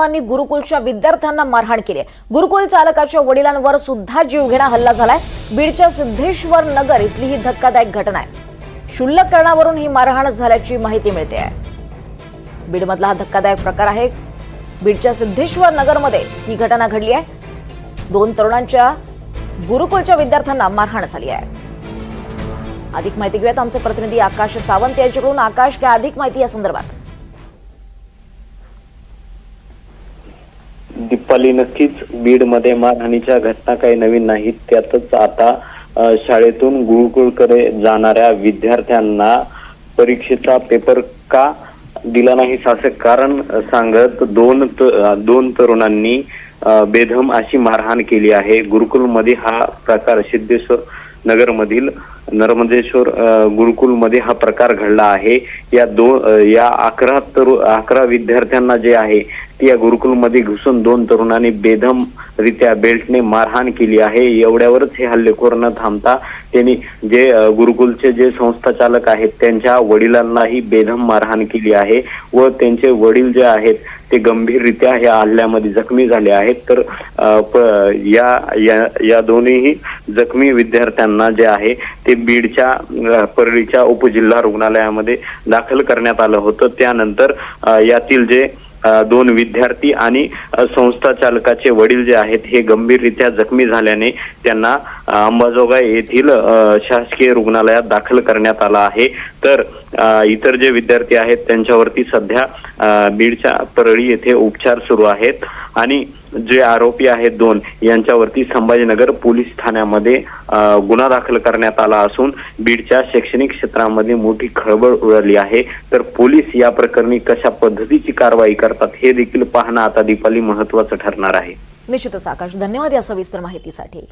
तरुणांनी गुरुकुलच्या विद्यार्थ्यांना मारहाण केली आहे. गुरुकुल चालकाच्या वडिलांवर सुद्धा जीवघेणा हल्ला झालाय. बीडच्या सिद्धेश्वर नगर इथली ही धक्कादायक घटना आहे. क्षुल्लक करणावरून ही मारहाण झाल्याची माहिती मिळते आहे. बीडमधला हा धक्कादायक प्रकार आहे. बीडच्या सिद्धेश्वर नगरमध्ये ही घटना घडली आहे. दोन तरुणांच्या गुरुकुलच्या विद्यार्थ्यांना मारहाण झाली आहे. अधिक माहिती घेऊयात आमचे प्रतिनिधी आकाश सावंत यांच्याकडून. आकाश काय अधिक माहिती या संदर्भात? पाली नक्कीच. बीडमध्ये मारहाणीच्या घटना काही नवीन नाहीत. त्यातच आता शाळेतून गुरुकुळकडे जाणाऱ्या विद्यार्थ्यांना परीक्षेचा पेपर का दिला नाही असं कारण सांगत दोन दोन तरुणांनी बेधम अशी मारहाण केली आहे. गुरुकुलमध्ये हा प्रकार सिद्धेश्वर नगरमधील नर्मदेश्वर गुरुकुलमध्ये हा प्रकार घडला आहे. या दोन या अकरा तरु अकरा विद्यार्थ्यांना जे आहे या गुरुकुलमध्ये घुसून दोन तरुणांनी बेदम रित्या बेल्टने मारहाण केली आहे. एवढ्यावरच हे हल्लेखोर न थांबता त्यांनी जे गुरुकुलचे जे संस्था चालक आहेत त्यांच्या वडिलांनाही बेदम मारहाण केली आहे व त्यांचे वडील जे आहेत ते गंभीररित्या ह्या हल्ल्यामध्ये जखमी झाले आहेत. तर प- या या या दोन्हीही जखमी विद्यार्थ्यांना जे आहे ते बीडच्या परळीच्या उपजिल्हा रुग्णालयामध्ये दाखल करण्यात आलं होतं. त्यानंतर यातील जे दोन विद्यार्थी आणि संस्था चालकाचे वडील जे आहेत हे गंभीररित्या जखमी झाल्याने त्यांना अंबाजोगाई येथील शासकीय रुग्णालयात दाखल करण्यात आला आहे. तर इतर जे विद्यार्थी आहेत त्यांच्यावरती सध्या बीडच्या परळी येथे उपचार सुरू आहेत. आणि जे आरोपी आहेत दोन यांच्यावरती संभाजीनगर पोलीस ठाण्यामध्ये गुन्हा दाखल करण्यात आला असून बीडच्या शैक्षणिक क्षेत्रामध्ये मोठी खळबळ उडाली आहे. तर पोलीस या प्रकरणी कशा पद्धतीची कारवाई करतात हे देखील पाहणं आता दीपाली महत्वाचं ठरणार आहे. निश्चितच आकाश धन्यवाद या सविस्तर माहितीसाठी.